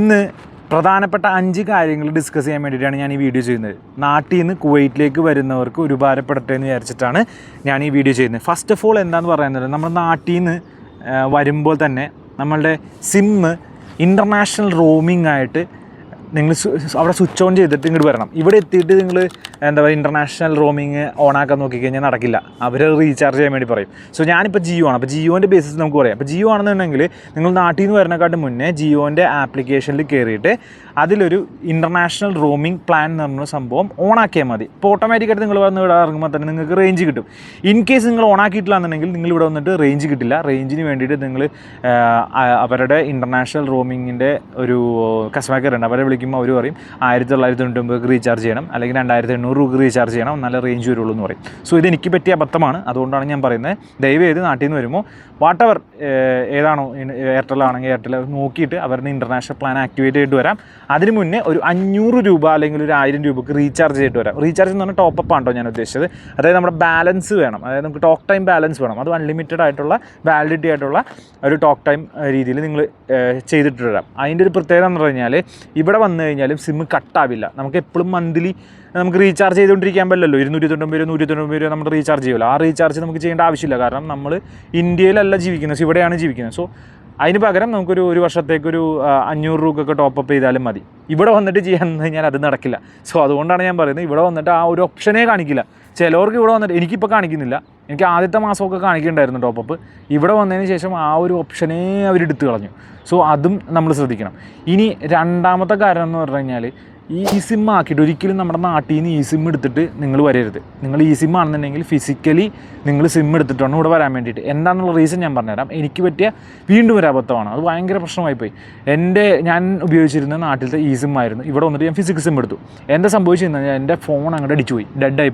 ഇന്ന് പ്രധാനപ്പെട്ട അഞ്ച് കാര്യങ്ങൾ ഡിസ്കസ് ചെയ്യാൻ വേണ്ടിയിട്ടാണ് ഞാൻ ഈ വീഡിയോ ചെയ്യുന്നത്. നാട്ടിൽ നിന്ന് കുവൈറ്റിലേക്ക് വരുന്നവർക്ക് ഉപകാരപ്പെടട്ടെ എന്ന് വിചാരിച്ചിട്ടാണ് ഞാൻ ഈ വീഡിയോ ചെയ്യുന്നത്. ഫസ്റ്റ് ഓഫ് ഓൾ എന്താന്ന് പറയുന്നത് നമ്മൾ നാട്ടിൽ നിന്ന് വരുമ്പോൾ തന്നെ നമ്മളുടെ സിമ്മ് ഇന്റർനാഷണൽ റോമിംഗ് ആയിട്ട് നിങ്ങൾ അവിടെ സ്വിച്ച് ഓൺ ചെയ്തിട്ട് ഇങ്ങോട്ട് വരണം. ഇവിടെ എത്തിയിട്ട് നിങ്ങൾ എന്താ പറയുക ഇന്റർനാഷണൽ റോമിങ് ഓൺ ആക്കാൻ നോക്കിക്കഴിഞ്ഞാൽ നടക്കില്ല. അവർ റീചാർജ് ചെയ്യാൻ വേണ്ടി പറയും. സോ ഞാനിപ്പോൾ ജിയോ ആണ്. അപ്പോൾ ജിയോന്റെ ബേസിസ് നമുക്ക് പറയാം. അപ്പോൾ ജിയോ ആണെന്നുണ്ടെങ്കിൽ നിങ്ങൾ നാട്ടിൽ നിന്ന് വരുന്നതിനെക്കാട്ടും മുന്നേ ജിയോന്റെ ആപ്ലിക്കേഷനിൽ കയറിയിട്ട് അതിലൊരു ഇന്റർനാഷണൽ റോമിംഗ് പ്ലാൻ എന്ന് പറഞ്ഞ സംഭവം ഓൺ ആക്കിയാൽ മതി. ഇപ്പോൾ ഓട്ടോമാറ്റിക്കായിട്ട് നിങ്ങൾ വന്ന് ഇവിടെ ഇറങ്ങുമ്പോൾ തന്നെ നിങ്ങൾക്ക് റേഞ്ച് കിട്ടും. ഇൻ കേസ് നിങ്ങൾ ഓൺ ആക്കിയിട്ടില്ല എന്നുണ്ടെങ്കിൽ നിങ്ങൾ ഇവിടെ വന്നിട്ട് റേഞ്ച് കിട്ടില്ല. റേഞ്ചിന് വേണ്ടിയിട്ട് നിങ്ങൾ അവരുടെ ഇന്റർനാഷണൽ റോമിങ്ങിന്റെ ഒരു കസ്റ്റമർ കെയർ ഉണ്ട്. അവരെ വിളിക്കുമ്പോൾ അവർ പറയും ആയിരത്തി തൊള്ളായിരത്തി തൊണ്ണൂറ്റൊമ്പത് റീചാർജ് ചെയ്യണം അല്ലെങ്കിൽ രണ്ടായിരത്തി എണ്ണൂറ് രൂപ റീചാർജ് ചെയ്യണം നല്ല റേഞ്ച് വരുള്ളൂ എന്ന് പറയും. സോ ഇത് എനിക്ക് പറ്റിയ അബദ്ധമാണ്. അതുകൊണ്ടാണ് ഞാൻ പറയുന്നത് ദയവ് ചെയ്ത് നാട്ടിൽ നിന്ന് വരുമ്പോൾ വാട്ട് എവർ ഏതാണോ എയർടെൽ ആണെങ്കിൽ എയർടെൽ നോക്കിയിട്ട് അവരുടെ ഇന്റർനാഷണൽ പ്ലാൻ ആക്ടിവേറ്റ് ചെയ്തിട്ട് വരാം. അതിന് മുന്നേ ഒരു അഞ്ഞൂറ് രൂപ അല്ലെങ്കിൽ ഒരു ആയിരം രൂപക്ക് റീചാർജ് ചെയ്തിട്ട് വരാം. റീചാർജ് എന്ന് പറഞ്ഞാൽ ടോപ്പ് അപ്പ് ആണോ ഞാൻ ഉദ്ദേശിച്ചത്. അതായത് നമ്മുടെ ബാലൻസ് വേണം. അതായത് നമുക്ക് ടോക്ക് ടൈം ബാലൻസ് വേണം. അത് അൺലിമിറ്റഡ് ആയിട്ടുള്ള വാലിഡിറ്റി ആയിട്ടുള്ള ഒരു ടോക്ക് ടൈം രീതിയിൽ നിങ്ങൾ ചെയ്തിട്ട് വരാം. അതിന്റെ ഒരു പ്രത്യേകത എന്ന് പറഞ്ഞാൽ ഇവിടെ വന്നു കഴിഞ്ഞാലും സിം കട്ടാവില്ല നമുക്ക് എപ്പോഴും മന്ത്ലി നമുക്ക് റീചാർജ് ചെയ്തുകൊണ്ടിരിക്കാൻ പറ്റില്ലല്ലോ. ഇരുന്നൂറ്റി തൊണ്ണൂറ് നൂറ്റി തൊണ്ണൂറ് രൂപ നമ്മൾ റീചാർജ് ചെയ്യുമല്ലോ. ആ റീചാർജ് നമുക്ക് ചെയ്യേണ്ട ആവശ്യമില്ല. കാരണം നമ്മൾ ഇന്ത്യയിലല്ല ജീവിക്കുന്നത് ഇവിടെയാണ് ജീവിക്കുന്നത്. സോ അതിന് പകരം നമുക്കൊരു ഒരു വർഷത്തേക്കൊരു അഞ്ഞൂറ് രൂപയൊക്കെ ടോപ്പ് അപ്പ് ചെയ്താലും മതി. ഇവിടെ വന്നിട്ട് ചെയ്യാൻ കഴിഞ്ഞാൽ അത് നടക്കില്ല. സോ അതുകൊണ്ടാണ് ഞാൻ പറയുന്നത് ഇവിടെ വന്നിട്ട് ആ ഒരു ഓപ്ഷനേ കാണിക്കില്ല. ചിലവർക്ക് ഇവിടെ വന്നിട്ട് എനിക്കിപ്പോൾ കാണിക്കുന്നില്ല. എനിക്ക് ആദ്യത്തെ മാസമൊക്കെ ടോപ്പ് അപ്പ് ഇവിടെ വന്നതിന് ശേഷം ആ ഒരു ഓപ്ഷനേ അവരെടുത്ത് കളഞ്ഞു. സോ അതും നമ്മൾ ശ്രദ്ധിക്കണം. ഇനി രണ്ടാമത്തെ കാരണം എന്ന് പറഞ്ഞു കഴിഞ്ഞാൽ ഈ ഇ സിം ആക്കിയിട്ട് ഒരിക്കലും നമ്മുടെ നാട്ടിൽ നിന്ന് ഈ സിം എടുത്തിട്ട് നിങ്ങൾ വരരുത്. നിങ്ങൾ ഈ സിം ആണെന്നുണ്ടെങ്കിൽ ഫിസിക്കലി നിങ്ങൾ സിം എടുത്തിട്ടാണ് ഇവിടെ വരാൻ വേണ്ടിയിട്ട്. എന്താണെന്നുള്ള റീസൺ ഞാൻ പറഞ്ഞുതരാം. എനിക്ക് പറ്റിയ വീണ്ടും ഒരു അബദ്ധമാണ്. അത് ഭയങ്കര പ്രശ്നമായിപ്പോയി. എന്റെ ഞാൻ ഉപയോഗിച്ചിരുന്ന നാട്ടിലത്തെ ഈ സിം ആയിരുന്നു. ഇവിടെ വന്നിട്ട് ഞാൻ ഫിസിക്സ് സിം എടുത്തു. എന്താ സംഭവിച്ചിരുന്നത് എന്റെ ഫോൺ അങ്ങോട്ട് അടിച്ചു പോയി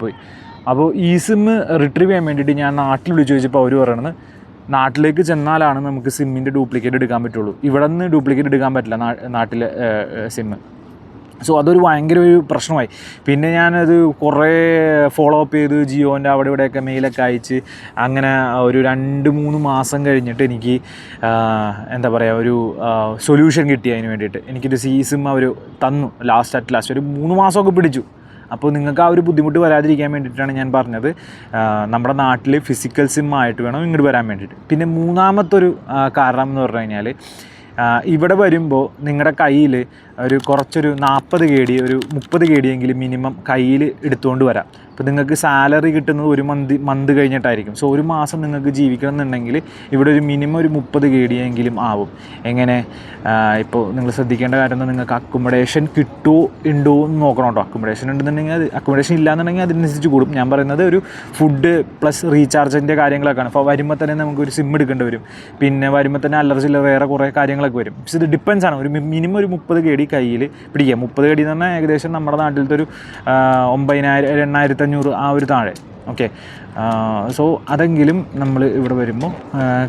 പോയി അപ്പോൾ ഈ സിമ്മ് റിട്രീവ് ചെയ്യാൻ വേണ്ടിയിട്ട് ഞാൻ നാട്ടിൽ വിളിച്ച് ചോദിച്ചപ്പോൾ അവർ പറയണത് നാട്ടിലേക്ക് ചെന്നാലാണ് നമുക്ക് സിമ്മിന്റെ ഡ്യൂപ്ലിക്കേറ്റ് എടുക്കാൻ പറ്റുള്ളൂ. ഇവിടെ നിന്ന് ഡ്യൂപ്ലിക്കേറ്റ് എടുക്കാൻ പറ്റില്ല നാട്ടിലെ സിമ്മ് സോ അതൊരു ഭയങ്കര ഒരു പ്രശ്നമായി. പിന്നെ ഞാനത് കുറേ ഫോളോ അപ്പ് ചെയ്ത് ജിയോന്റെ അവിടെ ഇവിടെയൊക്കെ മെയിലൊക്കെ അയച്ച് അങ്ങനെ ഒരു രണ്ട് മൂന്ന് മാസം കഴിഞ്ഞിട്ട് എനിക്ക് എന്താ പറയുക ഒരു സൊല്യൂഷൻ കിട്ടി അതിന് വേണ്ടിയിട്ട്. എനിക്കൊരു സി സിം അവർ തന്നു ലാസ്റ്റ് അറ്റ് ലാസ്റ്റ് ഒരു മൂന്ന് മാസമൊക്കെ പിടിച്ചു. അപ്പോൾ നിങ്ങൾക്ക് ആ ഒരു ബുദ്ധിമുട്ട് വരാതിരിക്കാൻ വേണ്ടിയിട്ടാണ് ഞാൻ പറഞ്ഞത്. നമ്മുടെ നാട്ടിൽ ഫിസിക്കൽ സിം ആയിട്ട് വേണം ഇങ്ങോട്ട് വരാൻ വേണ്ടിയിട്ട്. പിന്നെ മൂന്നാമത്തൊരു കാരണം എന്ന് പറഞ്ഞു കഴിഞ്ഞാൽ ഇവിടെ വരുമ്പോൾ നിങ്ങളുടെ കയ്യിൽ ഒരു കുറച്ചൊരു നാൽപ്പത് കെ ഡി ഒരു മുപ്പത് കെ ഡി എങ്കിലും മിനിമം കയ്യിൽ എടുത്തുകൊണ്ട് വരാം. അപ്പോൾ നിങ്ങൾക്ക് സാലറി കിട്ടുന്നത് ഒരു മന്ത് മന്ത് കഴിഞ്ഞിട്ടായിരിക്കും. സോ ഒരു മാസം നിങ്ങൾക്ക് ജീവിക്കണം എന്നുണ്ടെങ്കിൽ ഇവിടെ ഒരു മിനിമം ഒരു മുപ്പത് കെ ഡി എങ്കിലും ആവും. എങ്ങനെ? ഇപ്പോൾ നിങ്ങൾ ശ്രദ്ധിക്കേണ്ട കാര്യം നിങ്ങൾക്ക് അക്കോമഡേഷൻ കിട്ടുമോ ഉണ്ടോ എന്ന് നോക്കണം കേട്ടോ. അക്കോമഡേഷൻ ഉണ്ടെന്നുണ്ടെങ്കിൽ അത് അക്കോമഡേഷൻ ഇല്ലാന്നുണ്ടെങ്കിൽ അതിനനുസരിച്ച് കൂടും. ഞാൻ പറയുന്നത് ഒരു ഫുഡ് പ്ലസ് റീചാർജിന്റെ കാര്യങ്ങളൊക്കെയാണ് അപ്പോൾ വരുമ്പോൾ തന്നെ നമുക്ക് ഒരു സിം എടുക്കേണ്ടി വരും. പിന്നെ വരുമ്പോൾ തന്നെ അല്ലറ ചില്ലറ വേറെ കുറേ കാര്യങ്ങളൊക്കെ വരും. പക്ഷേ ഇത് ഡിപ്പെൻസ് ആണ്. ഒരു മിനിമം ഒരു മുപ്പത് കെ ഡി കയ്യിൽ പിടിക്കുക. മുപ്പത് കടി എന്ന് പറഞ്ഞാൽ ഏകദേശം നമ്മുടെ നാട്ടിലത്തെ ഒരു ഒമ്പതിനായിരം എണ്ണായിരത്തി അഞ്ഞൂറ് ആ ഒരു താഴെ. ഓക്കെ സോ അതെങ്കിലും നമ്മൾ ഇവിടെ വരുമ്പോൾ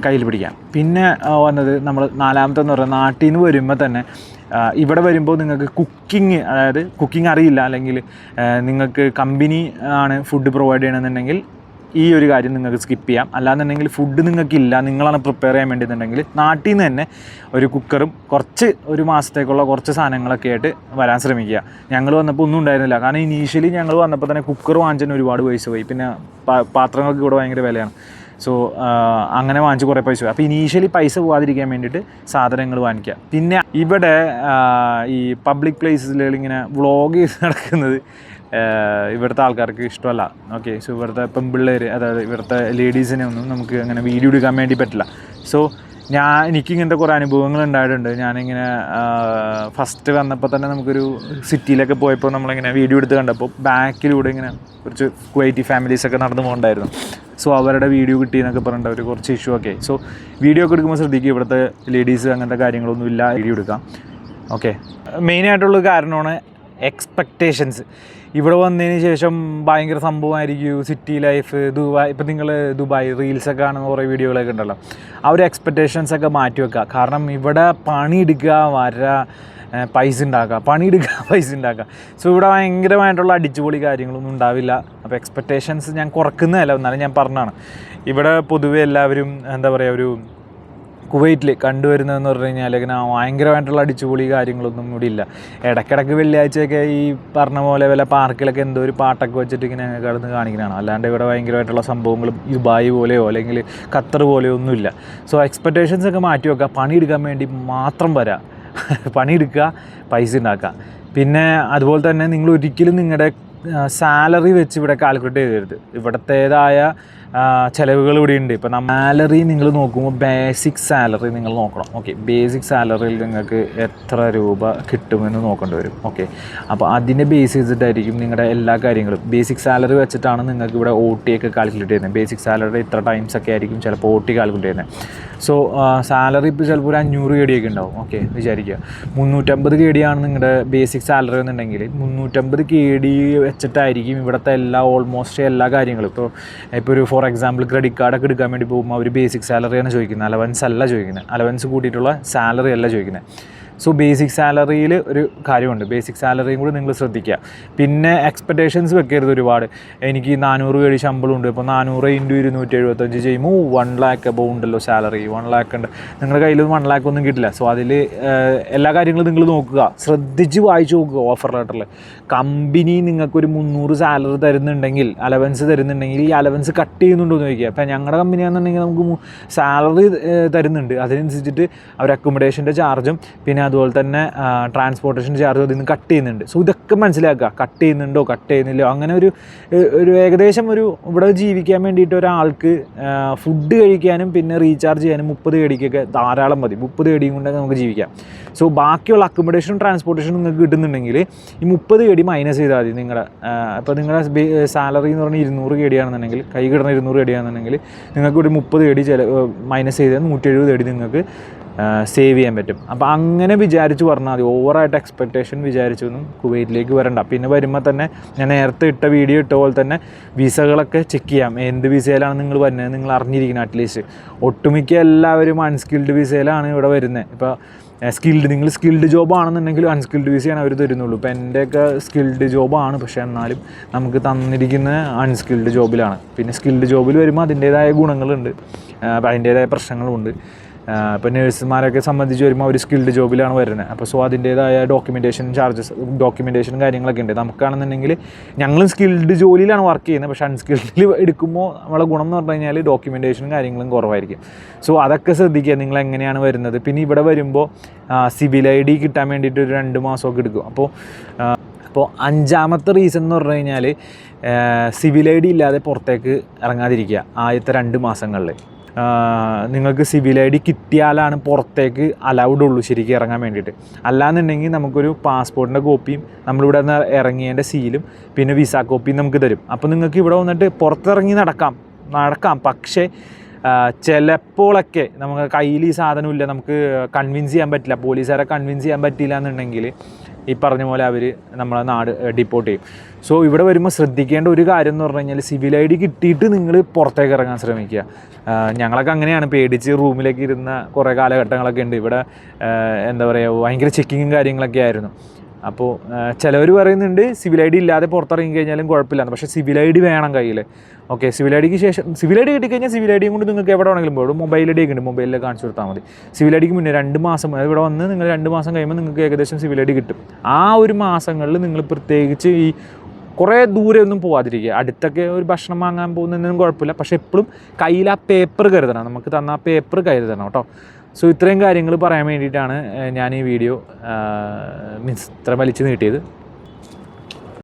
കയ്യിൽ പിടിക്കാം. പിന്നെ വന്നത് നമ്മൾ നാലാമത്തെ എന്ന് പറയുന്നത് നാട്ടിൽ നിന്ന് വരുമ്പോൾ തന്നെ ഇവിടെ വരുമ്പോൾ നിങ്ങൾക്ക് കുക്കിംഗ് അതായത് കുക്കിംഗ് അറിയില്ല. അല്ലെങ്കിൽ നിങ്ങൾക്ക് കമ്പനി ആണ് ഫുഡ് പ്രൊവൈഡ് ചെയ്യണമെന്നുണ്ടെങ്കിൽ ഈ ഒരു കാര്യം നിങ്ങൾക്ക് സ്കിപ്പ് ചെയ്യാം. അല്ലാന്നുണ്ടെങ്കിൽ ഫുഡ് നിങ്ങൾക്കില്ല. നിങ്ങളാണ് പ്രിപ്പയർ ചെയ്യാൻ വേണ്ടിയിട്ടുണ്ടെങ്കിൽ നാട്ടിൽ നിന്ന് തന്നെ ഒരു കുക്കറും കുറച്ച് ഒരു മാസത്തേക്കുള്ള കുറച്ച് സാധനങ്ങളൊക്കെ ആയിട്ട് വരാൻ ശ്രമിക്കുക. ഞങ്ങൾ വന്നപ്പോൾ ഒന്നും ഉണ്ടായിരുന്നില്ല. കാരണം ഇനീഷ്യലി ഞങ്ങൾ വന്നപ്പോൾ തന്നെ കുക്കർ വാങ്ങിച്ചതിന് ഒരുപാട് പൈസ പോയി. പിന്നെ പാത്രങ്ങൾക്ക് ഇവിടെ ഭയങ്കര വിലയാണ്. സോ അങ്ങനെ വാങ്ങിച്ച് കുറേ പൈസ അപ്പോൾ ഇനീഷ്യലി പൈസ പോകാതിരിക്കാൻ വേണ്ടിയിട്ട് സാധനങ്ങൾ വാങ്ങിക്കുക. പിന്നെ ഇവിടെ ഈ പബ്ലിക് പ്ലേസസിൽ ഇങ്ങനെ വ്ളോഗ് ചെയ്ത് നടക്കുന്നത് ഇവിടുത്തെ ആൾക്കാർക്ക് ഇഷ്ടമല്ല. ഓക്കെ സോ ഇവിടുത്തെ പെമ്പിള്ളേർ അതായത് ഇവിടുത്തെ ലേഡീസിനെ ഒന്നും നമുക്ക് അങ്ങനെ വീഡിയോ എടുക്കാൻ വേണ്ടി പറ്റില്ല. സോ ഞാൻ എനിക്ക് ഇങ്ങനത്തെ കുറേ അനുഭവങ്ങൾ ഉണ്ടായിട്ടുണ്ട്. ഞാനിങ്ങനെ ഫസ്റ്റ് വന്നപ്പോൾ തന്നെ നമുക്കൊരു സിറ്റിയിലൊക്കെ പോയപ്പോൾ നമ്മളിങ്ങനെ വീഡിയോ എടുത്ത് കണ്ടപ്പോൾ ബാക്കിലൂടെ ഇങ്ങനെ കുറച്ച് ക്വൈറ്റി ഫാമിലീസൊക്കെ നടന്നു പോകണ്ടായിരുന്നു. സോ അവരുടെ വീഡിയോ കിട്ടി എന്നൊക്കെ പറഞ്ഞിട്ട് അവർ കുറച്ച് ഇഷ്യൂ ഒക്കെ. സോ വീഡിയോ ഒക്കെ എടുക്കുമ്പോൾ ശ്രദ്ധിക്കുക ഇവിടുത്തെ ലേഡീസ് അങ്ങനത്തെ കാര്യങ്ങളൊന്നും ഇല്ല വീഡിയോ എടുക്കാം ഓക്കെ മെയിനായിട്ടുള്ള കാരണമാണ് എക്സ്പെക്റ്റേഷൻസ് ഇവിടെ വന്നതിന് ശേഷം ഭയങ്കര സംഭവമായിരിക്കും. City life Dubai. ഇപ്പം നിങ്ങൾ ദുബായ് റീൽസൊക്കെ കാണുന്ന കുറേ വീഡിയോകളൊക്കെ ഉണ്ടല്ലോ. ആ ഒരു എക്സ്പെക്റ്റേഷൻസൊക്കെ മാറ്റി വെക്കുക. കാരണം ഇവിടെ പണിയെടുക്കുക വര പൈസ ഉണ്ടാക്കുക. പണിയെടുക്കുക പൈസ ഉണ്ടാക്കുക. സോ ഇവിടെ ഭയങ്കരമായിട്ടുള്ള അടിച്ചുപൊളി കാര്യങ്ങളൊന്നും ഉണ്ടാവില്ല. അപ്പോൾ എക്സ്പെക്റ്റേഷൻസ് ഞാൻ കുറക്കുന്നതല്ല. എന്നാലും ഞാൻ പറഞ്ഞതാണ്. ഇവിടെ പൊതുവെ എല്ലാവരും എന്താ പറയുക ഒരു കുവൈറ്റിൽ കണ്ടുവരുന്നതെന്ന് പറഞ്ഞു കഴിഞ്ഞാൽ ഇങ്ങനെ ഭയങ്കരമായിട്ടുള്ള അടിച്ചുപൊളി കാര്യങ്ങളൊന്നും കൂടി ഇല്ല. ഇടയ്ക്കിടയ്ക്ക് വെള്ളിയാഴ്ചയൊക്കെ ഈ പറഞ്ഞ പോലെ വല്ല പാർക്കിലൊക്കെ എന്തോ ഒരു പാട്ടൊക്കെ വെച്ചിട്ട് ഇങ്ങനെ കിടന്ന് കാണിക്കുന്നതാണ് അല്ലാണ്ട് ഇവിടെ ഭയങ്കരമായിട്ടുള്ള സംഭവങ്ങളും ദുബായ് പോലെയോ അല്ലെങ്കിൽ ഖത്തർ പോലെയോ ഒന്നുമില്ല. സോ എക്സ്പെക്റ്റേഷൻസ് ഒക്കെ മാറ്റി വെക്കുക. പണിയെടുക്കാൻ വേണ്ടി മാത്രം വരാം. പണിയെടുക്കുക പൈസ ഉണ്ടാക്കുക. പിന്നെ അതുപോലെ തന്നെ നിങ്ങൾ ഒരിക്കലും നിങ്ങളുടെ സാലറി വെച്ച് ഇവിടെ കാൽക്കുലേറ്റ് ചെയ്തരുത് ഇവിടത്തേതായ ചിലവുകൾ ഇവിടെ ഉണ്ട്. ഇപ്പം സാലറി നിങ്ങൾ നോക്കുമ്പോൾ ബേസിക് സാലറി നിങ്ങൾ നോക്കണം. ഓക്കെ ബേസിക് സാലറിയിൽ നിങ്ങൾക്ക് എത്ര രൂപ കിട്ടുമെന്ന് നോക്കേണ്ടി വരും. ഓക്കെ അപ്പോൾ അതിനെ ബേസ് ചെയ്തിട്ടായിരിക്കും നിങ്ങളുടെ എല്ലാ കാര്യങ്ങളും. ബേസിക് സാലറി വെച്ചിട്ടാണ് നിങ്ങൾക്ക് ഇവിടെ ഒ ടി ഒക്കെ കാൽക്കുലേറ്റ് ചെയ്യുന്നത്. ബേസിക് സാലറി ഇത്ര ടൈംസ് ഒക്കെ ആയിരിക്കും ചിലപ്പോൾ ഒ ടി കാൽക്കുലേറ്റ് ചെയ്യുന്നത്. സോ സാലറി ഇപ്പോൾ ചിലപ്പോൾ ഒരു അഞ്ഞൂറ് കെ ഉണ്ടാവും. ഓക്കെ വിചാരിക്കുക. മുന്നൂറ്റമ്പത് കെ നിങ്ങളുടെ ബേസിക് സാലറി എന്നുണ്ടെങ്കിൽ മുന്നൂറ്റമ്പത് കെ ഡി വെച്ചിട്ടായിരിക്കും ഇവിടുത്തെ എല്ലാ ഓൾമോസ്റ്റ് എല്ലാ കാര്യങ്ങളും. ഇപ്പോൾ ഇപ്പോൾ ഒരു ഫോർ എക്സാമ്പിൾ ക്രെഡിറ്റ് കാർഡൊക്കെ എടുക്കാൻ വേണ്ടി പോകുമ്പോൾ അവർ ബേസിക് സാലറിയാണ് ചോദിക്കുന്നത്. അലവൻസ് അല്ല ചോദിക്കുന്നത്. അലവൻസ് കൂട്ടിയിട്ടുള്ള സാലറി അല്ല ചോദിക്കുന്നത്. സോ ബേസിക് സാലറിയിൽ ഒരു കാര്യമുണ്ട്. ബേസിക് സാലറിയും കൂടി നിങ്ങൾ ശ്രദ്ധിക്കുക. പിന്നെ എക്സ്പെക്റ്റേഷൻസ് വെക്കരുത് ഒരുപാട്. എനിക്ക് നാനൂറ് പേടി ശമ്പളമുണ്ട്. ഇപ്പോൾ നാനൂറ് ഇന്റു ഇരുന്നൂറ്റി എഴുപത്തഞ്ച് ചെയ്യുമ്പോൾ വൺ ലാക്ക് എബോ ഉണ്ടല്ലോ സാലറി വൺ ലാക്ക് ഉണ്ട്. നിങ്ങളുടെ കയ്യിൽ വൺ ലാക്ക് ഒന്നും കിട്ടില്ല. സോ അതിൽ എല്ലാ കാര്യങ്ങളും നിങ്ങൾ നോക്കുക. ശ്രദ്ധിച്ച് വായിച്ച് നോക്കുക ഓഫർ ലെറ്ററിൽ കമ്പനി നിങ്ങൾക്കൊരു മുന്നൂറ് സാലറി തരുന്നുണ്ടെങ്കിൽ അലവൻസ് തരുന്നുണ്ടെങ്കിൽ ഈ അലവൻസ് കട്ട് ചെയ്യുന്നുണ്ടോ എന്ന് ചോദിക്കുക. അപ്പോൾ ഞങ്ങളുടെ കമ്പനിയാണെന്നുണ്ടെങ്കിൽ നമുക്ക് സാലറി തരുന്നുണ്ട്. അതിനനുസരിച്ചിട്ട് അവർ അക്കോമഡേഷന്റെ ചാർജും പിന്നെ അതുപോലെ തന്നെ ട്രാൻസ്പോർട്ടേഷൻ ചാർജ് അതിൽ നിന്ന് കട്ട് ചെയ്യുന്നുണ്ട്. സോ ഇതൊക്കെ മനസ്സിലാക്കുക. കട്ട് ചെയ്യുന്നുണ്ടോ കട്ട് ചെയ്യുന്നില്ലോ അങ്ങനെ ഒരു ഒരു ഏകദേശം ഒരു ഇവിടെ ജീവിക്കാൻ വേണ്ടിയിട്ട് ഒരാൾക്ക് ഫുഡ് കഴിക്കാനും പിന്നെ റീചാർജ് ചെയ്യാനും മുപ്പത് കടിക്കൊക്കെ ധാരാളം മതി. മുപ്പത് കടിയും കൊണ്ട് നമുക്ക് ജീവിക്കാം. സോ ബാക്കിയുള്ള അക്കോമഡേഷനും ട്രാൻസ്പോർട്ടേഷനും നിങ്ങൾക്ക് കിട്ടുന്നുണ്ടെങ്കിൽ ഈ മുപ്പത് കടി മൈനസ് ചെയ്താൽ മതി നിങ്ങളുടെ അപ്പോൾ നിങ്ങളുടെ സാലറി എന്ന് പറഞ്ഞാൽ ഇരുന്നൂറ് കടിയാണെന്നുണ്ടെങ്കിൽ കൈ കിടന്ന ഇരുന്നൂറ് കടിയാണെന്നുണ്ടെങ്കിൽ നിങ്ങൾക്ക് ഒരു മുപ്പത് കടി ചില മൈനസ് ചെയ്താൽ നൂറ്റി എഴുപത് കടി നിങ്ങൾക്ക് സേവ് ചെയ്യാൻ പറ്റും. അപ്പോൾ അങ്ങനെ വിചാരിച്ച് പറഞ്ഞാൽ മതി. ഓവറായിട്ട് എക്സ്പെക്റ്റേഷൻ വിചാരിച്ചൊന്നും കുവൈറ്റിലേക്ക് വരണ്ട. പിന്നെ വരുമ്പോൾ തന്നെ ഞാൻ നേരത്തെ ഇട്ട വീഡിയോ ഇട്ട പോലെ തന്നെ വിസകളൊക്കെ ചെക്ക് ചെയ്യാം. എന്ത് വിസയിലാണ് നിങ്ങൾ വരുന്നത് നിങ്ങൾ അറിഞ്ഞിരിക്കണം അറ്റ്ലീസ്റ്റ് ഒട്ടുമിക്ക എല്ലാവരും അൺസ്കിൽഡ് വിസയിലാണ് ഇവിടെ വരുന്നത് ഇപ്പോൾ സ്കിൽഡ് നിങ്ങൾ സ്കിൽഡ് ജോബ് ആണെന്നുണ്ടെങ്കിലും അൺസ്കിൽഡ് വിസയാണ് അവർ തരുന്നുള്ളൂ. ഇപ്പോൾ എന്റെയൊക്കെ സ്കിൽഡ് ജോബാണ് പക്ഷേ എന്നാലും നമുക്ക് തന്നിരിക്കുന്ന അൺസ്കിൽഡ് ജോബിലാണ് പിന്നെ സ്കിൽഡ് ജോബിൽ വരുമ്പോൾ അതിന്റേതായ ഗുണങ്ങളുണ്ട്. അതിന്റേതായ പ്രശ്നങ്ങളുമുണ്ട് ഇപ്പോൾ നേഴ്സുമാരൊക്കെ സംബന്ധിച്ച് വരുമ്പോൾ അവർ സ്കിൽഡ് ജോബിലാണ് വരുന്നത് അപ്പോൾ സോ അതിന്റേതായ ഡോക്യുമെന്റേഷൻ ചാർജസ് ഡോക്യുമെന്റേഷനും കാര്യങ്ങളൊക്കെ ഉണ്ട്. നമുക്കാണെന്നുണ്ടെങ്കിൽ ഞങ്ങളും സ്കിൽഡ് ജോലിയിലാണ് വർക്ക് ചെയ്യുന്നത് പക്ഷേ അൺസ്കിൽഡിൽ എടുക്കുമ്പോൾ നമ്മളെ ഗുണം എന്ന് പറഞ്ഞു കഴിഞ്ഞാൽ ഡോക്യുമെന്റേഷനും കാര്യങ്ങളും കുറവായിരിക്കും. സോ അതൊക്കെ ശ്രദ്ധിക്കുക. നിങ്ങൾ എങ്ങനെയാണ് വരുന്നത്? പിന്നെ ഇവിടെ വരുമ്പോൾ സിവിൽ ഐ ഡി കിട്ടാൻ വേണ്ടിയിട്ട് ഒരു രണ്ട് മാസമൊക്കെ എടുക്കും. അപ്പോൾ അപ്പോൾ അഞ്ചാമത്തെ റീസൺ എന്ന് പറഞ്ഞു കഴിഞ്ഞാൽ സിവിൽ ഐ ഡി ഇല്ലാതെ പുറത്തേക്ക് ഇറങ്ങാതിരിക്കുക ആദ്യത്തെ രണ്ട് മാസങ്ങളിൽ നിങ്ങൾക്ക് സിവിൽ ഐ ഡി കിട്ടിയാലാണ് പുറത്തേക്ക് അലൗഡ് ഉള്ളൂ ശരിക്കും ഇറങ്ങാൻ വേണ്ടിയിട്ട്. അല്ലാന്നുണ്ടെങ്കിൽ നമുക്കൊരു പാസ്പോർട്ടിന്റെ കോപ്പിയും നമ്മളിവിടെ നിന്ന് ഇറങ്ങിയതിന്റെ സീലും പിന്നെ വിസ കോപ്പിയും നമുക്ക് തരും. അപ്പോൾ നിങ്ങൾക്ക് ഇവിടെ വന്നിട്ട് പുറത്തിറങ്ങി നടക്കാം. നടക്കാം. പക്ഷേ ചിലപ്പോഴൊക്കെ നമുക്ക് കയ്യിൽ ഈ സാധനമില്ല. നമുക്ക് കൺവിൻസ് ചെയ്യാൻ പറ്റില്ല. പോലീസുകാരെ കൺവിൻസ് ചെയ്യാൻ പറ്റില്ല എന്നുണ്ടെങ്കിൽ ഈ പറഞ്ഞ പോലെ അവർ നമ്മളെ നാട് ഡിപ്പോർട്ട് ചെയ്യും. സോ ഇവിടെ വരുമ്പോൾ ശ്രദ്ധിക്കേണ്ട ഒരു കാര്യം എന്ന് പറഞ്ഞു കഴിഞ്ഞാൽ സിവിൽ ഐ ഡി കിട്ടിയിട്ട് നിങ്ങൾ പുറത്തേക്ക് ഇറങ്ങാൻ ശ്രമിക്കുക. ഞങ്ങളൊക്കെ അങ്ങനെയാണ് പേടിച്ച് റൂമിലേക്ക് ഇരുന്ന കുറേ കാലഘട്ടങ്ങളൊക്കെ ഉണ്ട്. ഇവിടെ എന്താ പറയുക ഭയങ്കര ചെക്കിങ്ങും കാര്യങ്ങളൊക്കെ ആയിരുന്നു. അപ്പോൾ ചിലവർ പറയുന്നുണ്ട് സിവിൽ ഐ ഡി ഇല്ലാതെ പുറത്തിറങ്ങി കഴിഞ്ഞാലും കുഴപ്പമില്ലാന്ന്. പക്ഷേ സിവിൽ ഐ ഡി വേണം കയ്യിൽ ഓക്കെ സിവിൽ ഐ ഡിക്ക് ശേഷം സിവിൽ ഐ ഡി കിട്ടിക്കഴിഞ്ഞാൽ സിവിൽ ഐ ഡിയും കൊണ്ട് നിങ്ങൾക്ക് എവിടെ വേണമെങ്കിലും പോകും മൊബൈൽ ഐ ഡി ഒക്കെ ഉണ്ട്. മൊബൈലിൽ കാണിച്ചു കൊടുത്താൽ മതി. സിവിൽ ഐ ഡിക്ക് മുന്നേ രണ്ട് മാസം ഇവിടെ വന്ന് നിങ്ങൾ രണ്ട് മാസം കഴിയുമ്പോൾ നിങ്ങൾക്ക് ഏകദേശം സിവിൽ ഐ ഡി കിട്ടും. ആ ഒരു മാസങ്ങളിൽ നിങ്ങൾ പ്രത്യേകിച്ച് ഈ കുറേ ദൂരെ ഒന്നും അടുത്തൊക്കെ ഒരു ഭക്ഷണം വാങ്ങാൻ പോകുന്നതിനും കുഴപ്പമില്ല. പക്ഷേ എപ്പോഴും കയ്യിൽ ആ പേപ്പർ കരുതണം. നമുക്ക് തന്ന ആ പേപ്പർ കരുതണം കേട്ടോ. സോ ഇത്രയും കാര്യങ്ങൾ പറയാൻ വേണ്ടിയിട്ടാണ് ഞാൻ ഈ വീഡിയോ മീൻസ് ഇത്ര വലിച്ചു നീട്ടിയത്.